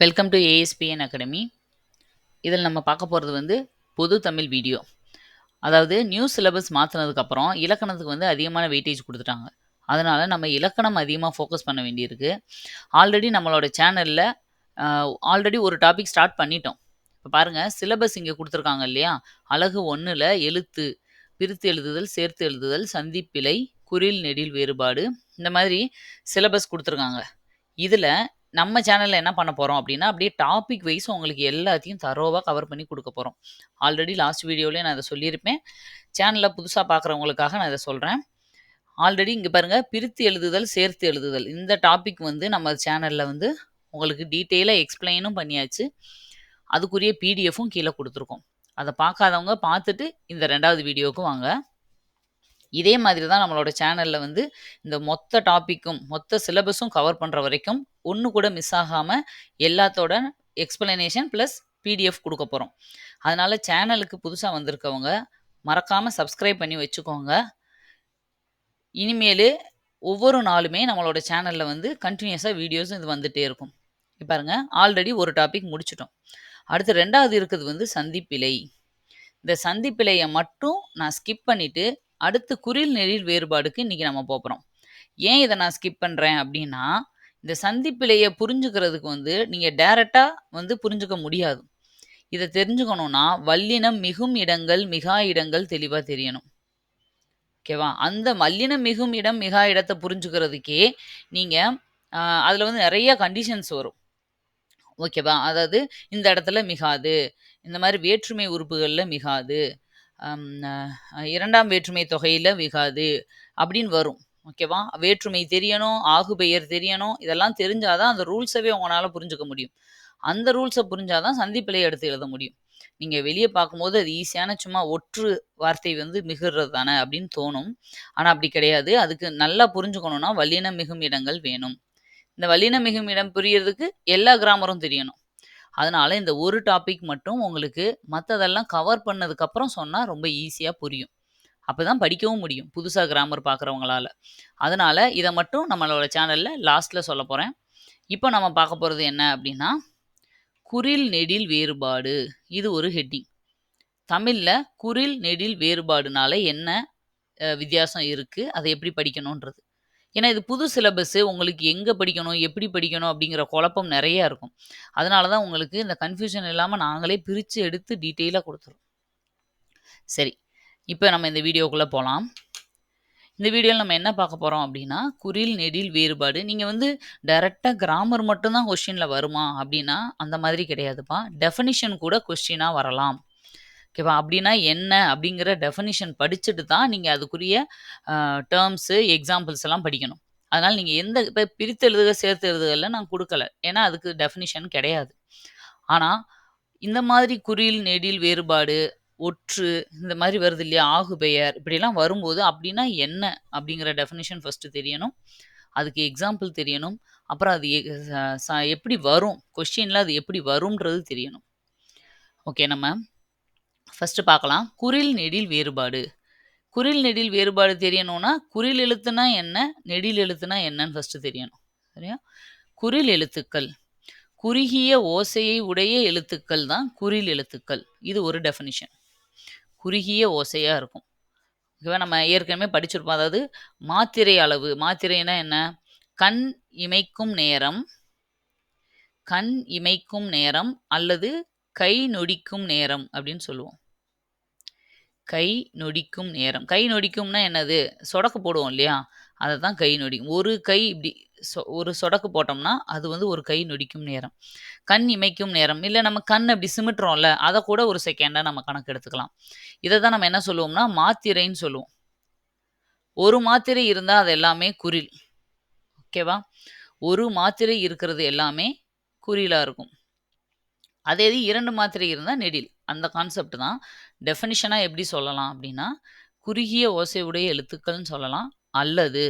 Welcome to ASPN academy இதில் நம்ம பார்க்க போகிறது வந்து பொது தமிழ் வீடியோ. அதாவது நியூ சிலபஸ் மாற்றினதுக்கப்புறம் இலக்கணத்துக்கு வந்து அதிகமான வெயிட்டேஜ் கொடுத்துட்டாங்க. அதனால் நம்ம இலக்கணம் அதிகமாக ஃபோக்கஸ் பண்ண வேண்டியிருக்கு. ஆல்ரெடி நம்மளோட சேனலில் ஆல்ரெடி ஒரு டாபிக் ஸ்டார்ட் பண்ணிட்டோம். இப்போ பாருங்கள் சிலபஸ் இங்கே கொடுத்துருக்காங்க இல்லையா? அழகு ஒன்றில் எழுத்து பிரித்து எழுதுதல் சேர்த்து எழுதுதல் சந்திப்பிழை குறில் நெடில் வேறுபாடு இந்த மாதிரி சிலபஸ் கொடுத்துருக்காங்க. இதில் நம்ம சேனலில் என்ன பண்ண போகிறோம் அப்படின்னா அப்படியே டாபிக் வைஸ் உங்களுக்கு எல்லாத்தையும் தரோவாக கவர் பண்ணி கொடுக்க போகிறோம் ஆல்ரெடி லாஸ்ட் வீடியோவிலே நான் அதை சொல்லியிருப்பேன். சேனலில் புதுசாக பார்க்குறவங்களுக்காக நான் இதை சொல்கிறேன் ஆல்ரெடி இங்கே பாருங்கள் பிரித்து எழுதுதல் சேர்த்து எழுதுதல். இந்த டாபிக் வந்து நம்ம சேனலில் வந்து உங்களுக்கு டீட்டெயிலாக எக்ஸ்பிளைனும் பண்ணியாச்சு. அதுக்குரிய பிடிஎஃப்பும் கீழே கொடுத்துருக்கோம். அதை பார்க்காதவங்க பார்த்துட்டு இந்த ரெண்டாவது வீடியோவுக்கு வாங்க. இதே மாதிரி தான் நம்மளோட சேனலில் வந்து இந்த மொத்த டாப்பிக்கும் மொத்த சிலபஸும் கவர் பண்ணுற வரைக்கும் ஒன்று கூட மிஸ் ஆகாமல் எல்லாத்தோட எக்ஸ்பிளனேஷன் ப்ளஸ் பிடிஎஃப் கொடுக்க போகிறோம் அதனால் சேனலுக்கு புதுசாக வந்திருக்கவங்க மறக்காமல் சப்ஸ்கிரைப் பண்ணி வச்சுக்கோங்க. இனிமேல் ஒவ்வொரு நாளுமே நம்மளோட சேனலில் வந்து கண்டினியூஸாக வீடியோஸும் இது வந்துகிட்டே இருக்கும். இப்போ பாருங்கள் ஆல்ரெடி ஒரு டாபிக் முடிச்சிட்டோம். அடுத்து ரெண்டாவது இருக்கிறது வந்து சந்திப்பிலை. இந்த சந்திப்பிலையை மட்டும் நான் ஸ்கிப் பண்ணிவிட்டு அடுத்து குறில் நெறில் வேறுபாடுக்கு இன்றைக்கி நம்ம போகிறோம் ஏன் இதை நான் ஸ்கிப் பண்ணுறேன் அப்படின்னா இந்த சந்திப்பிலையை புரிஞ்சுக்கிறதுக்கு வந்து நீங்கள் டேரெக்டாக வந்து புரிஞ்சுக்க முடியாது. இதை தெரிஞ்சுக்கணுன்னா வல்லினம் மிகும் இடங்கள் மிகா இடங்கள் தெளிவாக தெரியணும். ஓகேவா அந்த மல்லினம் மிகும் இடம் மிகா இடத்தை புரிஞ்சுக்கிறதுக்கே நீங்கள் அதில் வந்து நிறைய கண்டிஷன்ஸ் வரும். ஓகேவா அதாவது இந்த இடத்துல மிகாது இந்த மாதிரி வேற்றுமை உறுப்புகளில் மிகாது இரண்டாம் வேற்றுமை தொகையில் மிகாது அப்படின்னு வரும். ஓகேவா வேற்றுமை தெரியணும் ஆகு பெயர் தெரியணும் இதெல்லாம் தெரிஞ்சாதான் அந்த ரூல்ஸவே உங்களால் புரிஞ்சுக்க முடியும். அந்த ரூல்ஸை புரிஞ்சாதான் சந்திப்பிழை எடுத்து எழுத முடியும். நீங்கள் வெளியே பார்க்கும்போது அது ஈஸியான சும்மா ஒற்று வார்த்தை வந்து மிகுறது தானே அப்படின்னு தோணும். ஆனால் அப்படி கிடையாது. அதுக்கு நல்லா புரிஞ்சுக்கணுன்னா வல்லின மிகும் இடங்கள் வேணும். இந்த வல்லின மிகும் இடம் புரியறதுக்கு எல்லா கிராமரும் தெரியணும். அதனால் இந்த ஒரு டாபிக் மட்டும் உங்களுக்கு மற்றதெல்லாம் கவர் பண்ணதுக்கப்புறம் சொன்னால் ரொம்ப ஈஸியாக புரியும். அப்போ தான் படிக்கவும் முடியும் புதுசாக கிராமர் பார்க்குறவங்களால அதனால் இதை மட்டும் நம்மளோட சேனலில் லாஸ்ட்டில் சொல்ல போகிறேன் இப்போ நம்ம பார்க்க போகிறது என்ன அப்படின்னா குரில் நெடில் வேறுபாடு இது ஒரு ஹெட்டிங் தமிழில் குரில் நெடில் வேறுபாடுனால என்ன வித்தியாசம் இருக்குது அதை எப்படி படிக்கணுன்றது ஏன்னா இது புது சிலபஸ்ஸு உங்களுக்கு எங்கே படிக்கணும் எப்படி படிக்கணும் அப்படிங்கிற குழப்பம் நிறையா இருக்கும். அதனால தான் உங்களுக்கு இந்த கன்ஃபியூஷன் இல்லாமல் நாங்களே பிரித்து எடுத்து டீட்டெயிலாக கொடுத்துருவோம். சரி இப்போ நம்ம இந்த வீடியோக்குள்ளே போகலாம் இந்த வீடியோவில் நம்ம என்ன பார்க்க போகிறோம் அப்படின்னா குரில் நெடில் வேறுபாடு. நீங்கள் வந்து டைரெக்டாக கிராமர் மட்டும்தான் கொஸ்டினில் வருமா அப்படின்னா அந்த மாதிரி கிடையாதுப்பா. டெஃபனிஷன் கூட கொஸ்டினாக வரலாம். ஓகேவா? அப்படின்னா என்ன? அப்படிங்கிற டெஃபனிஷன் படிச்சுட்டு தான் நீங்கள் அதுக்குரிய டேர்ம்ஸு எக்ஸாம்பிள்ஸ் எல்லாம் படிக்கணும். அதனால் நீங்கள் எந்த இப்போ பிரித்து எழுதுக சேர்த்து எழுதுகளில் நான் கொடுக்கல. ஏன்னா அதுக்கு டெஃபினிஷன் கிடையாது. ஆனால் இந்த மாதிரி குறியில் நெடில் வேறுபாடு ஒற்று இந்த மாதிரி வருது இல்லையா? ஆகு பெயர் இப்படிலாம் வரும்போது அப்படின்னா என்ன? அப்படிங்கிற டெஃபினிஷன் ஃபஸ்ட்டு தெரியணும். அதுக்கு எக்ஸாம்பிள் தெரியணும். அப்புறம் அது எப்படி வரும்? கொஸ்டினில் அது எப்படி வரும்ன்றது தெரியணும். ஓகே நம்ம ஃபஸ்ட்டு பார்க்கலாம். குரில் நெடில் வேறுபாடு. குரில் நெடில் வேறுபாடு தெரியணும்னா குரில் எழுத்துனா என்ன நெடில் எழுத்துனா என்னன்னு ஃபஸ்ட்டு தெரியணும். சரியா? குரில் எழுத்துக்கள். குறுகிய ஓசையை உடைய எழுத்துக்கள் தான் குரில் எழுத்துக்கள். இது ஒரு டெஃபினிஷன் குறுகிய ஓசையாக இருக்கும். ஓகேவா? நம்ம ஏற்கனவே படிச்சிருப்போம். அதாவது மாத்திரை அளவு. மாத்திரைனா என்ன? கண் இமைக்கும் நேரம். கண் இமைக்கும் நேரம் அல்லது கை நொடிக்கும் நேரம் அப்படின்னு சொல்லுவோம். கை நொடிக்கும் நேரம். கை நொடிக்கும்னா என்னது? சொடக்கு போடுவோம் இல்லையா? அதை தான் கை நொடிக்கும். ஒரு கை இப்படி சொ ஒரு சொடக்கு போட்டோம்னா அது வந்து ஒரு கை நொடிக்கும் நேரம். கண் இமைக்கும் நேரம். இல்லை நம்ம கண் அப்படி சிமிட்டுறோம்ல அதை கூட ஒரு செகண்டாக நம்ம கணக்கு எடுத்துக்கலாம். இதை தான் நம்ம என்ன சொல்லுவோம்னா மாத்திரைன்னு சொல்லுவோம். ஒரு மாத்திரை இருந்தால் அது எல்லாமே குறில் ஓகேவா? ஒரு மாத்திரை இருக்கிறது எல்லாமே குறிலாக இருக்கும். அதே இது இரண்டு மாத்திரை இருந்தால் நெடில். அந்த கான்செப்ட் தான். டெஃபனிஷனாக எப்படி சொல்லலாம் அப்படின்னா குறுகிய ஓசையுடைய எழுத்துக்கள்னு சொல்லலாம். அல்லது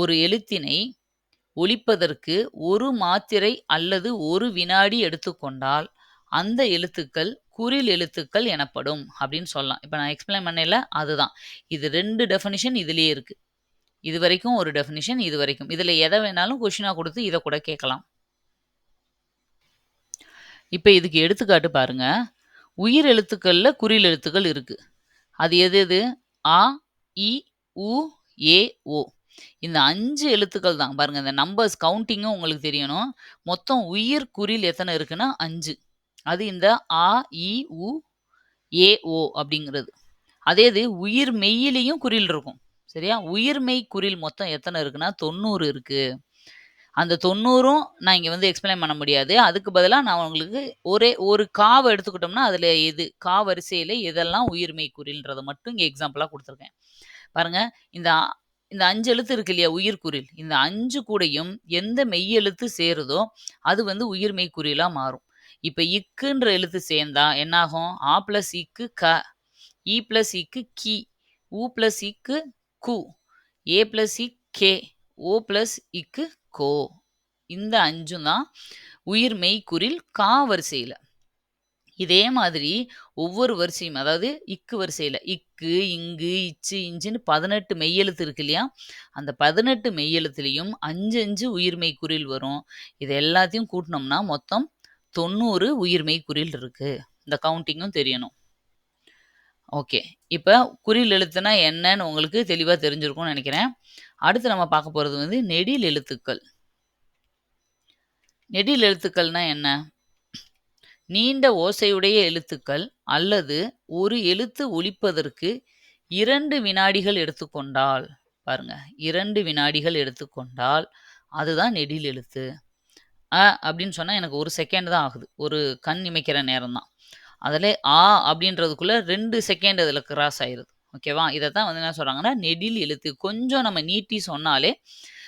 ஒரு எழுத்தினை ஒழிப்பதற்கு ஒரு மாத்திரை அல்லது ஒரு வினாடி எடுத்துக்கொண்டால் அந்த எழுத்துக்கள் குறில் எழுத்துக்கள் எனப்படும் அப்படின்னு சொல்லலாம். இப்போ நான் எக்ஸ்பிளைன் பண்ணல அதுதான். இது ரெண்டு டெஃபனிஷன் இதுலேயே இருக்குது இது வரைக்கும் ஒரு டெஃபினிஷன் இது வரைக்கும். இதில் எதை வேணாலும் கொஷினாக கொடுத்து இதை கூட கேட்கலாம். இப்போ இதுக்கு எடுத்துக்காட்டு பாருங்க. உயிர் எழுத்துக்களில் குறில் எழுத்துக்கள் இருக்கு. அது எது எது? ஆ இ, உ, ஏ, ஓ. இந்த அஞ்சு எழுத்துக்கள் தான். பாருங்க இந்த நம்பர்ஸ் கவுண்டிங்கும் உங்களுக்கு தெரியணும். மொத்தம் உயிர் குறில் எத்தனை இருக்குன்னா அஞ்சு அது இந்த ஆ இ, உ, ஏ, ஓ அப்படிங்கிறது. அதே இது உயிர் மெய்யிலையும் குறில் இருக்கும். சரியா? உயிர் மெய் குறில் மொத்தம் எத்தனை இருக்குன்னா தொண்ணூறு இருக்குது அந்த 90ம் நான் இங்கே வந்து எக்ஸ்ப்ளைன் பண்ண முடியாது. அதுக்கு பதிலாக நான் உங்களுக்கு ஒரே ஒரு காவை எடுத்துக்கிட்டோம்னா, அதில் எது கா வரிசையில் எதெல்லாம் உயிர்மை மெய் மட்டும் இங்கே எக்ஸாம்பிளாக கொடுத்துருக்கேன் பாருங்கள் இந்த இந்த அஞ்சு எழுத்து இருக்கு இல்லையா? உயிர் இந்த அஞ்சு கூடையும் எந்த மெய் எழுத்து சேருதோ, அது வந்து உயிர்மெய் மெய் மாறும். இப்போ இக்குன்ற எழுத்து சேர்ந்தா என்னாகும்? ஆ ப்ளஸ் இக்கு க, இ ப்ளஸ் இக்கு கி, உ ப்ளஸ் இக்கு கு, ஏ ப்ளஸ் இக் கே, ஓ ப்ளஸ் இக்கு கோ. இந்த அஞ்சும் தான் உயிர் மெய்க்குறில் கா வரிசையில் இதே மாதிரி ஒவ்வொரு வரிசையும் அதாவது இக்கு வரிசையில் இக்கு, இங்கு, இச்சு, இஞ்சுன்னு 18 மெய்யெழுத்து இருக்கு இல்லையா? அந்த 18 மெய்யெழுத்துலயும் 5, 5 உயிர் மெய் குறில் வரும். இது எல்லாத்தையும் கூட்டினோம்னா மொத்தம் 90 உயிர் மெய் குறில் இருக்குது இந்த கவுண்டிங்கும் தெரியணும். ஓகே. இப்போ குறில் எழுத்துனா என்னன்னு உங்களுக்கு தெளிவாக தெரிஞ்சிருக்கும்னு நினைக்கிறேன் அடுத்து நம்ம பார்க்க போகிறது வந்து நெடில் எழுத்துக்கள். நெடில் எழுத்துக்கள்னா என்ன? நீண்ட ஓசையுடைய எழுத்துக்கள் அல்லது ஒரு எழுத்து ஒழிப்பதற்கு இரண்டு வினாடிகள் எடுத்துக்கொண்டால் பாருங்க இரண்டு வினாடிகள் எடுத்துக்கொண்டால் அதுதான் நெடில் எழுத்து. அ அப்படின்னு சொன்னால் எனக்கு ஒரு செகண்ட் தான் ஆகுது. ஒரு கண் இமைக்கிற நேரம் தான். அதில் ஆ அப்படின்றதுக்குள்ளே ரெண்டு செகண்ட் அதில் கிராஸ் ஆயிடுது ஓகேவா? இதை தான் வந்து என்ன சொல்கிறாங்கன்னா நெடில் எழுத்து. கொஞ்சம் நம்ம நீட்டி சொன்னாலே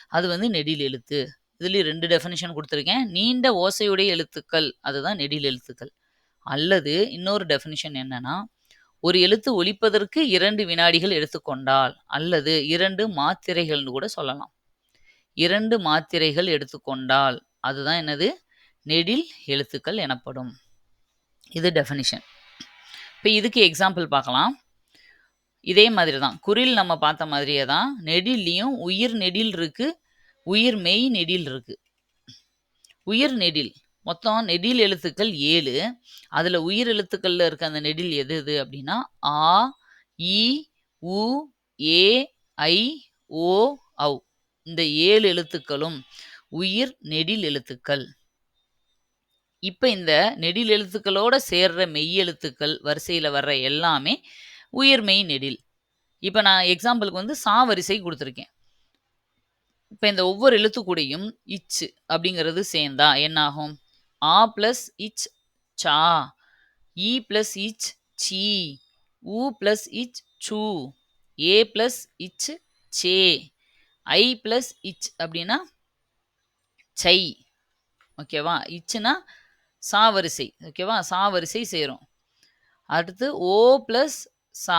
அது வந்து நெடில் எழுத்து. இதுலேயும் ரெண்டு டெஃபினிஷன் கொடுத்துருக்கேன் நீண்ட ஓசையுடைய எழுத்துக்கள் அதுதான் நெடில் எழுத்துக்கள். அல்லது இன்னொரு டெஃபினிஷன் என்னன்னா, ஒரு எழுத்து ஒழிப்பதற்கு இரண்டு வினாடிகள் எடுத்துக்கொண்டால் அல்லது இரண்டு மாத்திரைகள்னு கூட சொல்லலாம். இரண்டு மாத்திரைகள் எடுத்துக்கொண்டால் அதுதான் என்னது? நெடில் எழுத்துக்கள் எனப்படும். இது டெஃபினிஷன். இப்போ இதுக்கு எக்ஸாம்பிள் பார்க்கலாம். இதே மாதிரி தான். குறில் நம்ம பார்த்த மாதிரியே தான். நெடில்லையும் உயிர் நெடில் இருக்குது உயிர் மெய் நெடில் இருக்குது உயிர் நெடில். மொத்தம் நெடில் எழுத்துக்கள் ஏழு அதில் உயிர் எழுத்துக்களில் இருக்க அந்த நெடில் எது எது அப்படின்னா, ஆ, இ, உ, ஏ, ஐ, ஓ, ஔ. இந்த ஏழு எழுத்துக்களும் உயிர் நெடில் எழுத்துக்கள். இப்போ இந்த நெடில் எழுத்துக்களோட சேர்ற மெய் எழுத்துக்கள் வரிசையில் வர்ற எல்லாமே உயிர் மெய் நெடில். இப்போ நான் எக்ஸாம்பிளுக்கு வந்து சா வரிசை இப்போ இந்த ஒவ்வொரு எழுத்து கூடயும் இச் அப்படிங்கிறது சேர்ந்தா என்னாகும்? ஆ ப்ளஸ் இச் சா, இ ப்ளஸ் இச் சி, உ ப்ளஸ் இச் சு, ஏ ப்ளஸ் இச் சே, ஐ ப்ளஸ் இச் அப்படின்னா சை. ஓகேவா? இச்சுனா சாவரிசை ஓகேவா? சா வரிசை சேரும். அடுத்து ஓ ப்ளஸ் சா.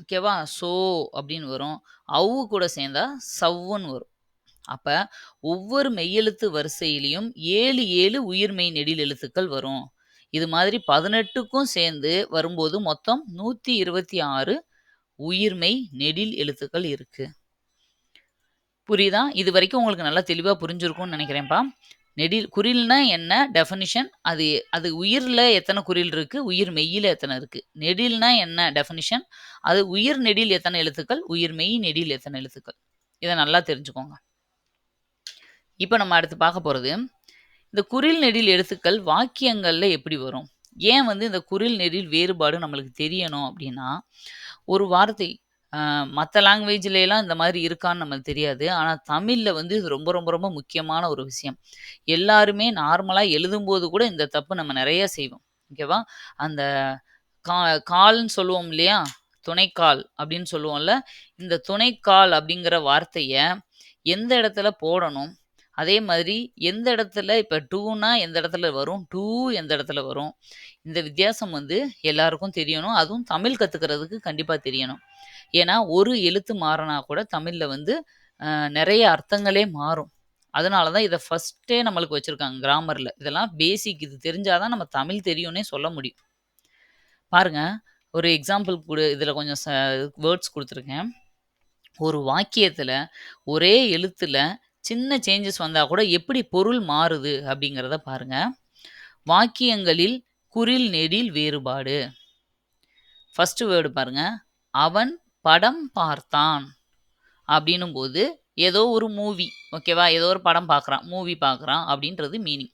ஓகேவா? சோ அப்படின்னு வரும். அவு கூட சேர்ந்தா சவ்வுன்னு வரும். அப்போ ஒவ்வொரு மெய்யெழுத்து வரிசையிலையும் ஏழு ஏழு உயிர்மெய் நெடில் எழுத்துக்கள் வரும். இது மாதிரி 18க்கும் சேர்ந்து வரும்போது மொத்தம் 126 உயிர் மெய் நெடில் எழுத்துக்கள் இருக்குது புரியுதா? இது வரைக்கும் உங்களுக்கு நல்லா தெளிவாக புரிஞ்சிருக்கும்னு நினைக்கிறேன்ப்பா நெடில் குரில்னா என்ன? டெஃபனிஷன் அது அது உயிரில் எத்தனை குறில் இருக்குது உயிர் மெய்யில் எத்தனை இருக்குது நெடில்னா என்ன? டெஃபனிஷன் அது உயிர் நெடில் எத்தனை எழுத்துக்கள்? உயிர் மெய் நெடில் எத்தனை எழுத்துக்கள்? இதை நல்லா தெரிஞ்சுக்கோங்க. இப்போ நம்ம அடுத்து பார்க்க போகிறது இந்த குறில் நெடில் எழுத்துக்கள் வாக்கியங்களில் எப்படி வரும்? ஏன் வந்து இந்த குறில் நெடில் வேறுபாடு நம்மளுக்கு தெரியணும் அப்படின்னா, ஒரு வார்த்தை அ மத்த லாங்குவேஜ்லலாம் இந்த மாதிரி இருக்கான்னு நமக்கு தெரியாது. ஆனா தமிழ்ல வந்து இது ரொம்ப ரொம்ப ரொம்ப முக்கியமான ஒரு விஷயம். எல்லாருமே நார்மலா எழுதும்போது கூட இந்த தப்பு நம்ம நெறைய செய்வோம். ஓகேவா? அந்த கா கால்ன்னு சொல்லுவோம் இல்லையா? துணைக்கால் அப்படின்னு சொல்லுவோம்ல. இந்த துணைக்கால் அப்படிங்கிற வார்த்தைய எந்த இடத்துல போடணும்? அதே மாதிரி எந்த இடத்துல இப்போ டூனா எந்த இடத்துல வரும்? டூ எந்த இடத்துல வரும்? இந்த வித்தியாசம் வந்து எல்லாருக்கும் தெரியணும். அதுவும் தமிழ் கற்றுக்கிறதுக்கு கண்டிப்பாக தெரியணும். ஏன்னா, ஒரு எழுத்து மாறினா கூட தமிழில் வந்து நிறைய அர்த்தங்களே மாறும். அதனால தான் இதை ஃபர்ஸ்ட்டே நம்மளுக்கு வச்சுருக்காங்க கிராமரில் இதெல்லாம் பேசிக் இது தெரிஞ்சால் தான் நம்ம தமிழ் தெரியும்னே சொல்ல முடியும். பாருங்க, ஒரு எக்ஸாம்பிள் கூட இதில் கொஞ்சம் ச வேர்ட்ஸ் கொடுத்துருக்கேன் ஒரு வாக்கியத்தில் ஒரே எழுத்தில் சின்ன சேஞ்சஸ் வந்தால் கூட எப்படி பொருள் மாறுது அப்படிங்கிறத பாருங்க. வாக்கியங்களில் குறில் நெடில் வேறுபாடு. ஃபஸ்ட்டு வேர்டு பாருங்கள் அவன் படம் பார்த்தான் அப்படின்னும் போது ஏதோ ஒரு மூவி ஓகேவா ஏதோ ஒரு படம் பார்க்குறான் மூவி பார்க்குறான் அப்படின்றது மீனிங்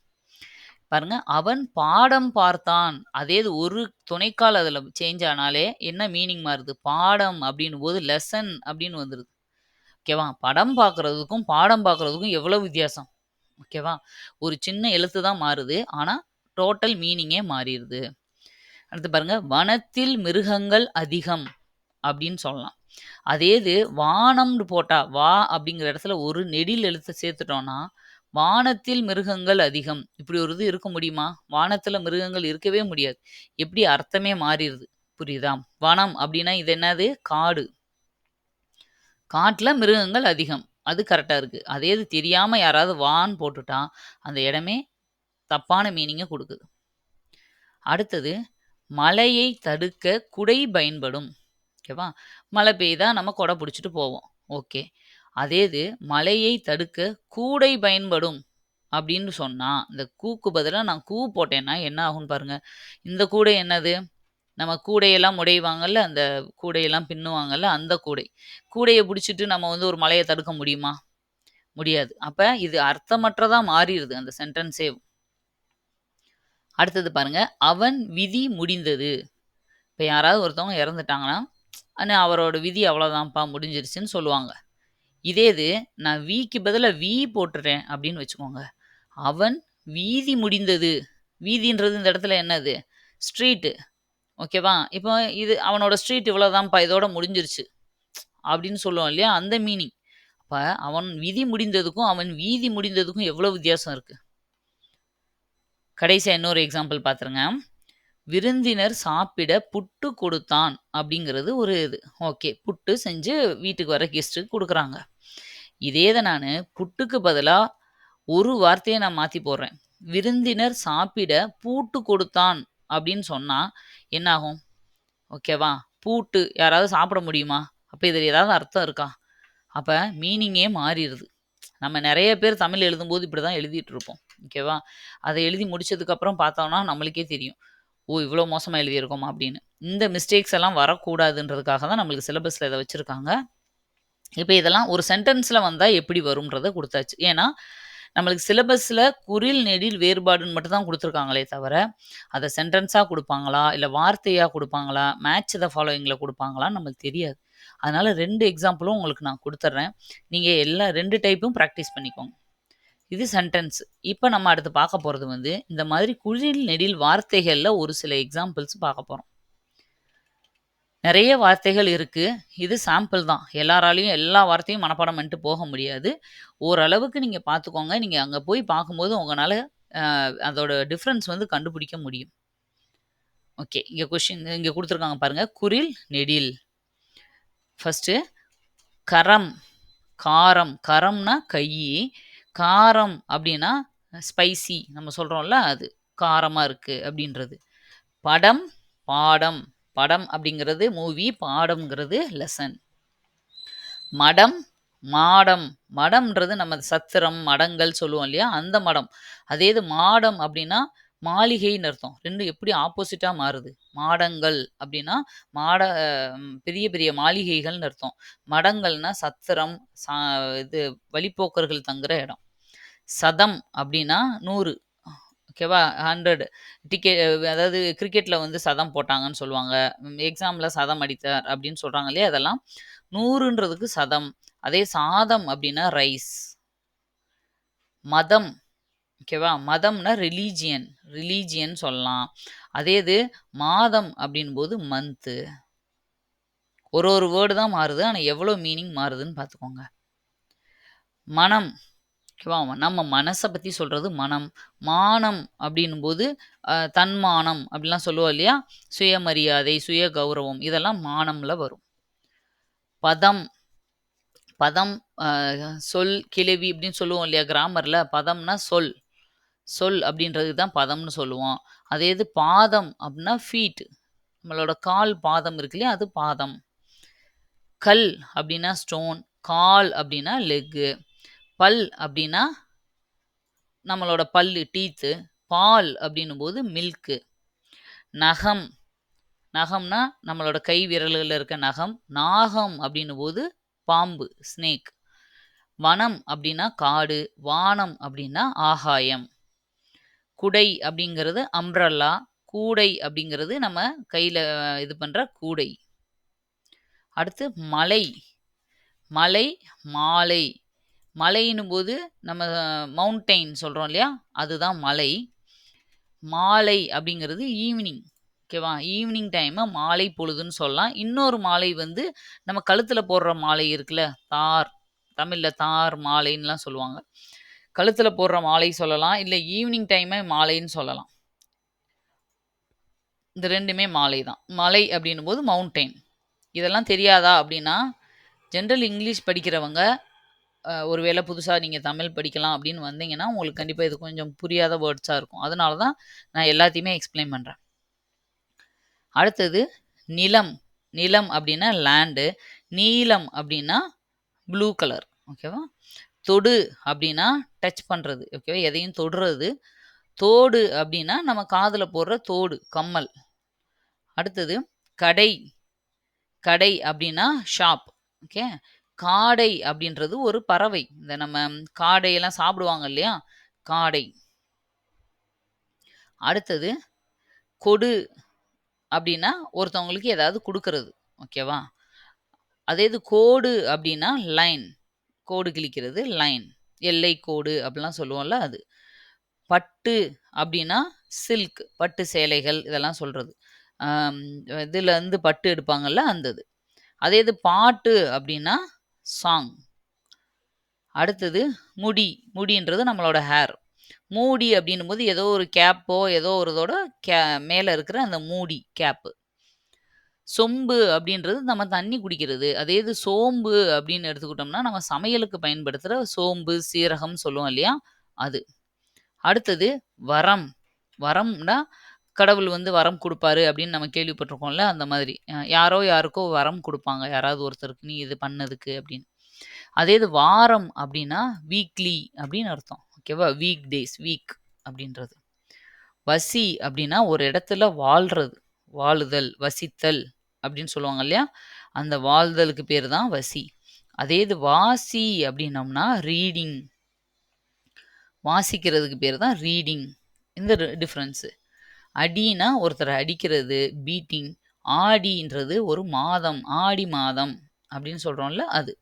பாருங்க. அவன் பாடம் பார்த்தான். அதே இது ஒரு துணைக்கால் அதில் சேஞ்ச் ஆனாலே என்ன மீனிங் மாறுது? பாடம் அப்படின்னும் போது லெசன் அப்படின்னு வந்துடுது ஓகேவா? படம் பார்க்குறதுக்கும் பாடம் பார்க்குறதுக்கும் எவ்வளோ வித்தியாசம்? ஓகேவா? ஒரு சின்ன எழுத்து தான் மாறுது. ஆனால் டோட்டல் மீனிங்கே மாறிடுது. அடுத்து பாருங்க. வனத்தில் மிருகங்கள் அதிகம் அப்படின்னு சொல்லலாம். அதே இது வானம்னு போட்டா வா அப்படிங்கிற இடத்துல ஒரு நெடில் எழுத்தை சேர்த்துட்டோம்னா வானத்தில் மிருகங்கள் அதிகம் இப்படி ஒரு இது இருக்க முடியுமா? வானத்தில் மிருகங்கள் இருக்கவே முடியாது. எப்படி அர்த்தமே மாறிடுது. புரியுதா? வனம் அப்படின்னா இது என்னது? காடு. காட்டில் மிருகங்கள் அதிகம். அது கரெக்டாக இருக்குது அதே இது தெரியாமல் யாராவது வான்னு போட்டுட்டா அந்த இடமே தப்பான மீனிங்கை கொடுக்குது. அடுத்தது மழையை தடுக்க குடை பயன்படும். ஓகேவா மழை பெய்தா நம்ம கொடை பிடிச்சிட்டு போவோம். ஓகே அதே இது மழையை தடுக்க கூடை பயன்படும் அப்படின்னு சொன்னால் இந்த கூக்கு பதிலாக நான் கூ போட்டேன்னா என்ன ஆகும்னு பாருங்கள் இந்த கூடை என்னது? நம்ம கூடையெல்லாம் உடைவாங்கல்ல அந்த கூடையெல்லாம் பின்னுவாங்கல்ல அந்த கூடை. கூடையை பிடிச்சிட்டு நம்ம வந்து ஒரு மலையை தடுக்க முடியுமா? முடியாது. அப்போ இது அர்த்தமற்றதாக மாறிடுது அந்த சென்டென்ஸே அடுத்தது பாருங்க. அவன் விதி முடிந்தது. இப்போ யாராவது ஒருத்தவங்க இறந்துட்டாங்கன்னா ஆனால் அவரோட விதி அவ்வளோதான்ப்பா முடிஞ்சிருச்சுன்னு சொல்லுவாங்க. இதே இது நான் விக்கு பதிலாக வி போட்டுறேன் அப்படின்னு வச்சுக்கோங்க. அவன் வீதி முடிந்தது. வீதின்றது இந்த இடத்துல என்னது? ஸ்ட்ரீட்டு. ஓகேவா? இப்போ இது அவனோட ஸ்ட்ரீட் இவ்வளோதான்ப்பா இதோட முடிஞ்சிருச்சு. அப்படின்னு சொல்லுவோம் இல்லையா? அந்த மீனிங். அப்போ அவன் விதி முடிந்ததுக்கும் அவன் வீதி முடிந்ததுக்கும் எவ்வளோ வித்தியாசம் இருக்குது கடைசியாக இன்னொரு எக்ஸாம்பிள் பார்த்துருங்க விருந்தினர் சாப்பிட புட்டு கொடுத்தான் அப்படிங்கிறது ஒரு இது. ஓகே புட்டு செஞ்சு வீட்டுக்கு வர கெஸ்ட்டுக்கு கொடுக்குறாங்க. இதே தான் நான் புட்டுக்கு பதிலாக ஒரு வார்த்தையை நான் மாற்றி போடுறேன். விருந்தினர் சாப்பிட பூட்டு கொடுத்தான் அப்படின்னு சொன்னால் என்னாகும்? ஓகேவா பூட்டு யாராவது சாப்பிட முடியுமா? அப்போ இதில் ஏதாவது அர்த்தம் இருக்கா? அப்போ மீனிங்கே மாறிடுது. நம்ம நிறைய பேர் தமிழ் எழுதும்போது இப்படி தான் எழுதிட்டு இருப்போம். ஓகேவா அதை எழுதி முடிச்சதுக்கப்புறம் பார்த்தோம்னா நம்மளுக்கே தெரியும். ஓ இவ்வளோ மோசமாக எழுதியிருக்கோமா அப்படின்னு. இந்த மிஸ்டேக்ஸ் எல்லாம் வரக்கூடாதுன்றதுக்காக தான் நம்மளுக்கு சிலபஸில் இதை வச்சுருக்காங்க. இப்போ இதெல்லாம் ஒரு சென்டென்ஸில் வந்தால் எப்படி வரும்ன்றதை கொடுத்தாச்சு. ஏன்னா நம்மளுக்கு சிலபஸில் குறில் நெடில் வேறுபாடுன்னு மட்டும் தான் கொடுத்துருக்காங்களே தவிர அதை சென்டென்ஸாக கொடுப்பாங்களா? இல்லை வார்த்தையாக கொடுப்பாங்களா? மேட்ச் த ஃபாலோயிங்கில் கொடுப்பாங்களான்னு நம்மளுக்கு தெரியாது. அதனால் ரெண்டு எக்ஸாம்பிளும் உங்களுக்கு நான் கொடுத்துட்றேன் நீங்கள் எல்லா ரெண்டு டைப்பும் ப்ராக்டிஸ் பண்ணிக்கோங்க. இது சென்டென்ஸ் இப்போ நம்ம அடுத்து பார்க்க போகிறது வந்து இந்த மாதிரி குழில் நெடில் வார்த்தைகளில் ஒரு சில எக்ஸாம்பிள்ஸ் பார்க்க போகிறோம் நிறைய வார்த்தைகள் இருக்குது இது சாம்பிள் தான். எல்லாராலையும் எல்லா வார்த்தையும் மனப்பாடம் பண்ணிட்டு போக முடியாது. ஓரளவுக்கு நீங்கள் பார்த்துக்கோங்க நீங்கள் அங்கே போய் பார்க்கும்போது உங்களால் அதோட டிஃப்ரென்ஸ் வந்து கண்டுபிடிக்க முடியும். ஓகே இங்கே கொஷின் இங்கே கொடுத்துருக்காங்க பாருங்கள் குரில் நெடில். ஃபஸ்ட்டு கரம். காரம். கரம்னா கை. காரம் அப்படின்னா ஸ்பைசி நம்ம சொல்கிறோம்ல அது. காரமாக இருக்குது அப்படின்றது. படம் பாடம். படம் அப்படிங்கிறது மூவி பாடம்ங்கிறது லெசன் மடம் மாடம். மடம்ன்றது நம்ம சத்திரம் மடங்கள் சொல்லுவோம் இல்லையா? அந்த மடம். அதே இது மாடம் அப்படின்னா மாளிகைன்னு அர்த்தம். ரெண்டும் எப்படி ஆப்போசிட்டாக மாறுது? மாடங்கள் அப்படின்னா மாட பெரிய பெரிய மாளிகைகள்னு அர்த்தம். மடங்கள்னா சத்திரம் சா இது வழிப்போக்கர்கள் தங்குற இடம். சதம் அப்படின்னா நூறு. ஓகேவா ஹண்ட்ரட் டிக்கெட் அதாவது கிரிக்கெட்டில் வந்து சதம் போட்டாங்கன்னு சொல்லுவாங்க. எக்ஸாமில் சதம் அடித்தார் அப்படின்னு சொல்கிறாங்க இல்லையா? அதெல்லாம் நூறுன்றதுக்கு சதம். அதே சாதம் அப்படின்னா ரைஸ் மதம். ஓகேவா மதம்னா ரிலீஜியன் ரிலீஜியன் சொல்லலாம். அதே இது மாதம் அப்படின் போது மந்த்து ஒரு ஒரு வேர்டு தான் மாறுது. ஆனால் எவ்வளோ மீனிங் மாறுதுன்னு பார்த்துக்கோங்க. மனம். ஓகேவா? நம்ம மனசை பற்றி சொல்கிறது மனம். மானம் அப்படின்னும் போது தன்மானம் அப்படிலாம் சொல்லுவோம் இல்லையா? சுயமரியாதை சுய கௌரவம் இதெல்லாம் மானமில் வரும். பதம் பதம் சொல் கிளவி அப்படின்னு சொல்லுவோம் இல்லையா? கிராமரில் பதம்னா சொல். சொல் அப்படின்றது தான் பதம்னு சொல்லுவோம் அதே இது பாதம் அப்படின்னா ஃபீட் நம்மளோட கால் பாதம் இருக்கு இல்லையா? அது பாதம். கல் அப்படின்னா ஸ்டோன் கால் அப்படின்னா லெக்கு பல் அப்படின்னா நம்மளோட பல் டீத்து பால் அப்படின்னும் போது மில்க்கு நகம். நகம்னா நம்மளோட கை விரல்களில் இருக்க நகம். நாகம் அப்படின்னும் போது பாம்பு ஸ்னேக் வனம் அப்படின்னா காடு. வானம் அப்படின்னா ஆகாயம். குடை அப்படிங்கிறது அம்ப்ரல்லா கூடை அப்படிங்கிறது நம்ம கையில் இது பண்ணுற கூடை. அடுத்து மலை. மலை மாலை. மலைன்னும் போது நம்ம மவுண்டெயின் சொல்கிறோம் இல்லையா? அதுதான் மலை. மாலை அப்படிங்கிறது ஈவினிங் ஓகேவா ஈவினிங் டைமை மாலை பொழுதுன்னு சொல்லலாம். இன்னொரு மாலை வந்து நம்ம கழுத்தில் போடுற மாலை இருக்குல்ல? தார் தமிழில் தார் மாலைன்னுலாம் சொல்லுவாங்க. கழுத்தில் போடுற மாலை சொல்லலாம். இல்லை ஈவினிங் டைமை மாலைன்னு சொல்லலாம். இந்த ரெண்டுமே மாலை தான். மலை அப்படின்னும் போது மவுண்டெயின் இதெல்லாம் தெரியாதா அப்படின்னா ஜென்ரல் இங்கிலீஷ் படிக்கிறவங்க அஹ், ஒருவேளை புதுசாக நீங்கள் தமிழ் படிக்கலாம் அப்படின்னு வந்தீங்கன்னா உங்களுக்கு கண்டிப்பாக இது கொஞ்சம் புரியாத வேர்ட்ஸாக இருக்கும். அதனால தான் நான் எல்லாத்தையுமே எக்ஸ்பிளைன் பண்ணுறேன் அடுத்தது நிலம். நிலம் அப்படின்னா லேண்டு நீலம் அப்படின்னா ப்ளூ கலர் ஓகேவா தொடு அப்படின்னா டச் பண்ணுறது ஓகேவா எதையும் தொடுறது. தோடு அப்படின்னா நம்ம காதில் போடுற தோடு கம்மல். அடுத்தது கடை. கடை அப்படின்னா ஷாப் ஓகே காடை அப்படின்றது ஒரு பறவை. இந்த நம்ம காடையெல்லாம் சாப்பிடுவாங்க இல்லையா? காடை. அடுத்தது கொடு அப்படின்னா ஒருத்தவங்களுக்கு ஏதாவது கொடுக்கறது. ஓகேவா அதே இது கோடு அப்படின்னா லைன் கோடு கிழிக்கிறது லைன் எல்லை கோடு அப்படிலாம் சொல்லுவோம்ல அது. பட்டு அப்படின்னா சில்க் பட்டு சேலைகள் இதெல்லாம் சொல்கிறது இதில் இருந்து பட்டு எடுப்பாங்கல்ல அந்த இது. அதே இது பாட்டு அப்படின்னா சாங் அடுத்தது முடி. முடின்றது நம்மளோட ஹேர் மூடி அப்படின்னும் போது ஏதோ ஒரு கேப்போ ஏதோ ஒரு இதோட கே மேலே இருக்கிற அந்த மூடி கேப்பு சொம்பு அப்படின்றது நம்ம தண்ணி குடிக்கிறது. அதே இது சோம்பு அப்படின்னு எடுத்துக்கிட்டோம்னா நம்ம சமையலுக்கு பயன்படுத்துகிற சோம்பு சீரகம் சொல்லுவோம் இல்லையா? அது. அடுத்தது வரம். வரம்னா கடவுள் வந்து வரம் கொடுப்பாரு அப்படின்னு நம்ம கேள்விப்பட்டிருக்கோம்ல அந்த மாதிரி. அஹ் யாரோ யாருக்கோ வரம் கொடுப்பாங்க. யாராவது ஒருத்தருக்கு நீ இது பண்ணதுக்கு அப்படின்னு. அதே இது வாரம் அப்படின்னா வீக்லி அப்படின்னு அர்த்தம். ஓகேவா வீக் டேஸ் வீக் அப்படின்றது. வசி அப்படின்னா ஒரு இடத்துல வாழ்றது. வாழுதல் வசித்தல் அப்படின்னு சொல்லுவாங்க இல்லையா? அந்த வாழ்தலுக்கு பேர் தான் வசி. அதே இது வாசி அப்படின்னம்னா ரீடிங் வாசிக்கிறதுக்கு பேர் தான் ரீடிங் இந்த டிஃப்ரென்ஸு அடினா ஒருத்தரை அடிக்கிறது பீட்டிங் ஆடின்றது ஒரு மாதம் ஆடி மாதம் அப்படின்னு சொல்கிறோம்ல அது.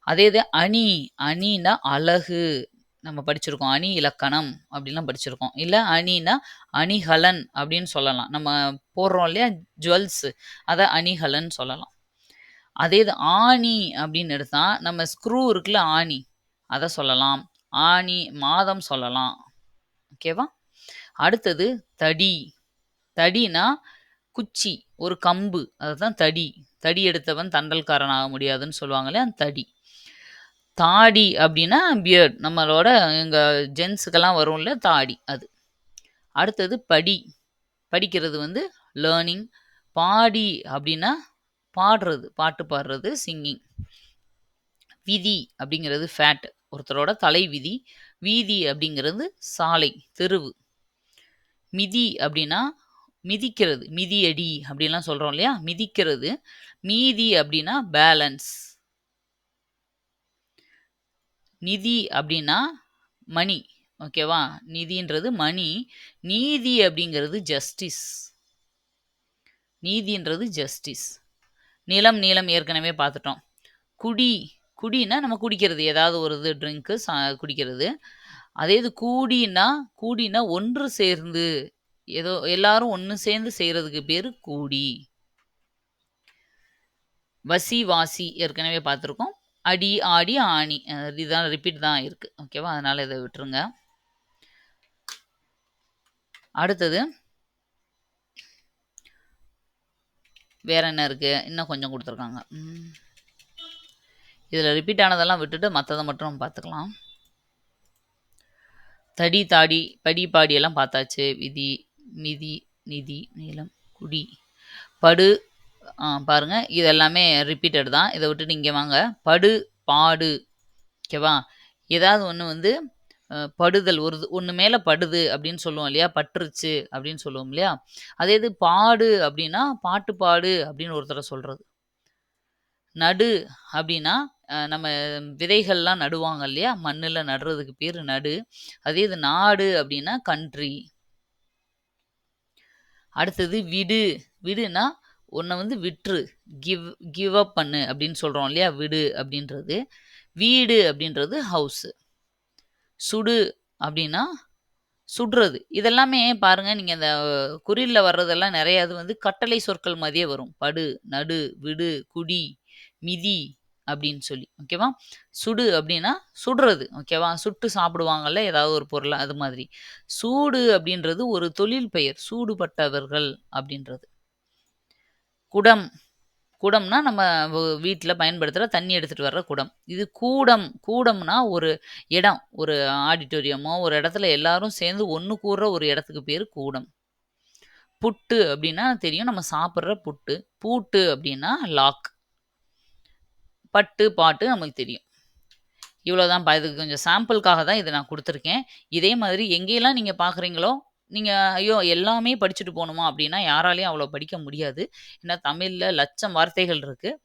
அதே இது அணி அணினா அழகு. நம்ம படிச்சிருக்கோம். அணி இலக்கணம் அப்படிலாம் படிச்சிருக்கோம். இல்லை அணினா அணிகலன் அப்படின்னு சொல்லலாம். நம்ம போடுறோம் இல்லையா? ஜுவல்ஸு. அதை அணிகலன் சொல்லலாம். அதே இது ஆணி அப்படின்னு எடுத்தால் நம்ம ஸ்க்ரூ இருக்குல்ல ஆணி. அதை சொல்லலாம். ஆணி மாதம் சொல்லலாம். ஓகேவா அடுத்தது தடி. தடினா குச்சி ஒரு கம்பு. அதுதான் தடி. தடி எடுத்தவன் தண்டல்காரன் ஆக முடியாதுன்னு சொல்லுவாங்களே அந்த தடி. தாடி அப்படின்னா பியர்ட் நம்மளோட எங்கள் ஜென்ஸுக்கெல்லாம் வரும்ல தாடி அது. அடுத்தது படி. படிக்கிறது வந்து லேர்னிங் பாடி அப்படின்னா பாடுறது பாட்டு பாடுறது சிங்கிங் விதி அப்படிங்கிறது ஃபேட் ஒருத்தரோட தலை விதி வீதி அப்படிங்கிறது சாலை தெருவு. மிதி அப்படின்னா மிதிக்கிறது மிதியடி அப்படின்லாம் சொல்கிறோம் இல்லையா? மிதிக்கிறது. மீதி அப்படின்னா பேலன்ஸ் நிதி அப்படின்னா மணி ஓகேவா நிதின்றது மணி நீதி அப்படிங்கிறது ஜஸ்டிஸ் நீதின்றது ஜஸ்டிஸ் நிலம் நீளம் ஏற்கனவே பார்த்துட்டோம். குடி குடின்னா நம்ம குடிக்கிறது. ஏதாவது ஒரு இது ட்ரிங்க்கு சா குடிக்கிறது. அதே இது கூடினா கூடினா ஒன்று சேர்ந்து ஏதோ எல்லாரும் ஒன்று சேர்ந்து செய்கிறதுக்கு பேர் கூடி. வசி வாசி ஏற்கனவே பார்த்துருக்கோம். அடி ஆடி ஆணி. இதுதான் ரிப்பீட் தான் இருக்குது ஓகேவா அதனால் இதை விட்டுருங்க. அடுத்தது வேற என்ன இருக்குது இன்னும் கொஞ்சம் கொடுத்துருக்காங்க. இதில் ரிப்பீட் ஆனதெல்லாம் விட்டுட்டு மற்றதை மட்டும் நம்ம பார்த்துக்கலாம். தடி தாடி படி பாடி எல்லாம் பார்த்தாச்சு. விதி மிதி நிதி நீளம் குடி படு பாருங்கள் இது எல்லாமே ரிப்பீட்டட் தான். இதை விட்டுட்டு இங்கே வாங்க. படு பாடு. ஓகேவா ஏதாவது ஒன்று வந்து படுதல். ஒரு ஒன்று மேலே படுது அப்படின்னு சொல்லுவோம் இல்லையா? பற்றுச்சு அப்படின்னு சொல்லுவோம் இல்லையா? அதே இது பாடு அப்படின்னா, பாட்டு பாடு அப்படின்னு ஒருத்தரை சொல்கிறது நடு அப்படின்னா, நம்ம விதைகள்லாம் நடுவாங்க இல்லையா? மண்ணில் நடுறதுக்கு பேர் நடு. அதே இது நாடு அப்படின்னா கண்ட்ரி. அடுத்தது விடு. விடுனா, உன்ன வந்து விற்று கிவ் கிவ் அப் பண்ணு அப்படின்னு சொல்கிறோம் இல்லையா? விடு அப்படின்றது. வீடு அப்படின்றது ஹவுஸு. சுடு அப்படின்னா, சுடுறது. இதெல்லாமே பாருங்கள் நீங்கள் இந்த குறில்ல வர்றதெல்லாம் நிறைய இது வந்து கட்டளை சொற்கள் மாதிரியே வரும். படு, நடு, விடு, குடி, மிதி அப்படின்னு சொல்லி. ஓகேவா? சுடு அப்படின்னா, சுடுறது. ஓகேவா? சுட்டு சாப்பிடுவாங்கல்ல ஏதாவது ஒரு பொருள் அது மாதிரி. சூடு அப்படின்றது ஒரு தொழில் பெயர். சூடுபட்டவர்கள் அப்படின்றது. குடம். குடம்னா நம்ம வீட்டில் பயன்படுத்துகிற தண்ணி எடுத்துகிட்டு வர்ற குடம். இது கூடம். கூடம்னா ஒரு இடம். ஒரு ஆடிட்டோரியமோ, ஒரு இடத்துல எல்லாரும் சேர்ந்து ஒன்று கூடுற ஒரு இடத்துக்கு பேர் கூடம். புட்டு அப்படின்னா தெரியும். நம்ம சாப்பிட்ற புட்டு. பூட்டு அப்படின்னா லாக். பட்டு, பாட்டு நமக்கு தெரியும். இவ்வளோதான்ப்பா. இதுக்கு கொஞ்சம் சாம்பிளுக்காக தான் இதை நான் கொடுத்துருக்கேன் இதே மாதிரி எங்கேயெல்லாம் நீங்கள் பார்க்குறீங்களோ, நீங்கள் ஐயோ! எல்லாமே படிச்சுட்டு போகணுமா அப்படின்னா, யாராலையும் அவ்வளோ படிக்க முடியாது. ஏன்னா தமிழில் லட்சம் வார்த்தைகள் இருக்குது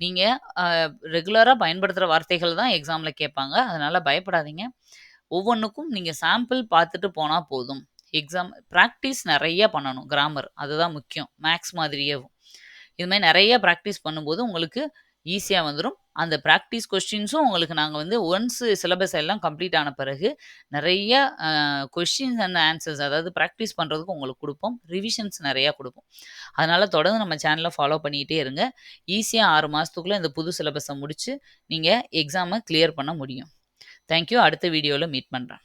நீங்கள் ரெகுலராக பயன்படுத்துகிற வார்த்தைகள் தான் எக்ஸாமில் கேட்பாங்க. அதனால் பயப்படாதீங்க. ஒவ்வொன்றுக்கும் நீங்கள் சாம்பிள் பார்த்துட்டு போனால் போதும். எக்ஸாம் ப்ராக்டிஸ் நிறைய பண்ணணும். கிராமர். அதுதான் முக்கியம். மேக்ஸ் மாதிரியேவும். இது நிறைய ப்ராக்டிஸ் பண்ணும்போது உங்களுக்கு ஈஸியாக வந்துடும் அந்த ப்ராக்டிஸ் கொஸ்டின்ஸும் உங்களுக்கு நாங்கள் வந்து ஒன்ஸ் சிலபஸ் எல்லாம் கம்ப்ளீட் ஆன பிறகு, நிறைய கொஷின்ஸ் கொஸ்டின்ஸ் அண்ட் ஆன்சர்ஸ் அதாவது ப்ராக்டிஸ் பண்ணுறதுக்கு உங்களுக்கு கொடுப்போம் ரிவிஷன்ஸ் நிறையா கொடுப்போம் அதனால் தொடர்ந்து நம்ம சேனலை ஃபாலோ பண்ணிக்கிட்டே இருங்க. ஈஸியாக ஆறு மாதத்துக்குள்ளே இந்த புது சிலபஸை முடித்து நீங்கள் எக்ஸாமை கிளியர் பண்ண முடியும். Thank you. அடுத்த வீடியோவில் மீட் பண்ணுறேன்